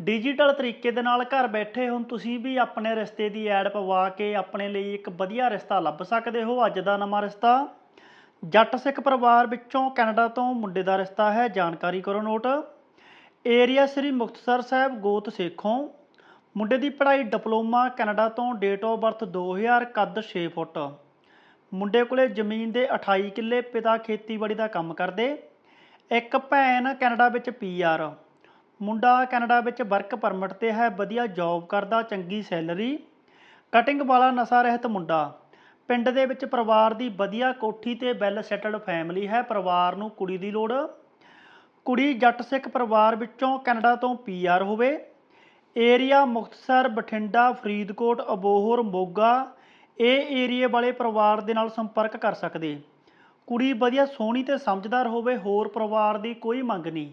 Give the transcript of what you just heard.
Digital ਤਰੀਕੇ ਦੇ ਨਾਲ ਘਰ ਬੈਠੇ ਹੁਣ ਤੁਸੀਂ ਵੀ ਆਪਣੇ ਰਿਸ਼ਤੇ ਦੀ ਐਡ ਪਵਾ ਕੇ ਆਪਣੇ ਲਈ ਇੱਕ ਵਧੀਆ ਰਿਸ਼ਤਾ ਲੱਭ ਸਕਦੇ ਹੋ। ਅੱਜ ਦਾ ਨਵਾਂ ਰਿਸ਼ਤਾ ਜੱਟ ਸਿੱਖ ਪਰਿਵਾਰ ਵਿੱਚੋਂ ਕੈਨੇਡਾ ਤੋਂ ਮੁੰਡੇ ਦਾ ਰਿਸ਼ਤਾ ਹੈ। ਜਾਣਕਾਰੀ ਕਰੋ ਨੋਟ। ਏਰੀਆ ਸ੍ਰੀ ਮੁਕਤਸਰ ਸਾਹਿਬ, ਗੋਤ ਸੇਖੋਂ। ਮੁੰਡੇ ਦੀ ਪੜ੍ਹਾਈ ਡਿਪਲੋਮਾ ਕੈਨੇਡਾ ਤੋਂ ਡੇਟ ਆਫ ਬਰਥ 2000 ਕੱਦ 6 ਫੁੱਟ। ਮੁੰਡੇ ਕੋਲੇ ਜ਼ਮੀਨ ਦੇ 28 ਕਿੱਲੇ, ਪਿਤਾ ਖੇਤੀਬਾੜੀ ਦਾ ਕੰਮ ਕਰਦੇ। ਇੱਕ ਭੈਣ ਕੈਨੇਡਾ ਵਿੱਚ ਪੀਆਰ ਮੁੰਡਾ ਕੈਨੇਡਾ ਵਿੱਚ ਵਰਕ ਪਰਮਿਟ ਤੇ ਹੈ, ਵਧੀਆ ਜੌਬ ਕਰਦਾ, ਚੰਗੀ ਸੈਲਰੀ। ਕਟਿੰਗ ਵਾਲਾ ਨਸ਼ਾ ਰਹਿਤ ਮੁੰਡਾ। ਪਿੰਡ ਦੇ ਵਿੱਚ ਪਰਿਵਾਰ ਦੀ ਵਧੀਆ ਕੋਠੀ ਤੇ ਵੈਲ ਸੈਟਲਡ ਫੈਮਿਲੀ ਹੈ, ਪਰਿਵਾਰ ਨੂੰ ਕੁੜੀ ਦੀ ਲੋੜ। ਕੁੜੀ ਜੱਟ ਸਿੱਖ ਪਰਿਵਾਰ ਵਿੱਚੋਂ ਕੈਨੇਡਾ ਤੋਂ ਪੀਆਰ ਹੋਵੇ। ਏਰੀਆ ਮੁਕਤਸਰ, ਬਠਿੰਡਾ, ਫਰੀਦਕੋਟ, ਅਬੋਹਰ, ਮੋਗਾ, ਇਹ ਏਰੀਏ ਵਾਲੇ ਪਰਿਵਾਰ ਦੇ ਨਾਲ ਸੰਪਰਕ ਕਰ ਸਕਦੇ। ਕੁੜੀ ਵਧੀਆ ਸੋਹਣੀ ਤੇ ਸਮਝਦਾਰ ਹੋਵੇ, ਹੋਰ ਪਰਿਵਾਰ ਦੀ ਕੋਈ ਮੰਗ ਨਹੀਂ।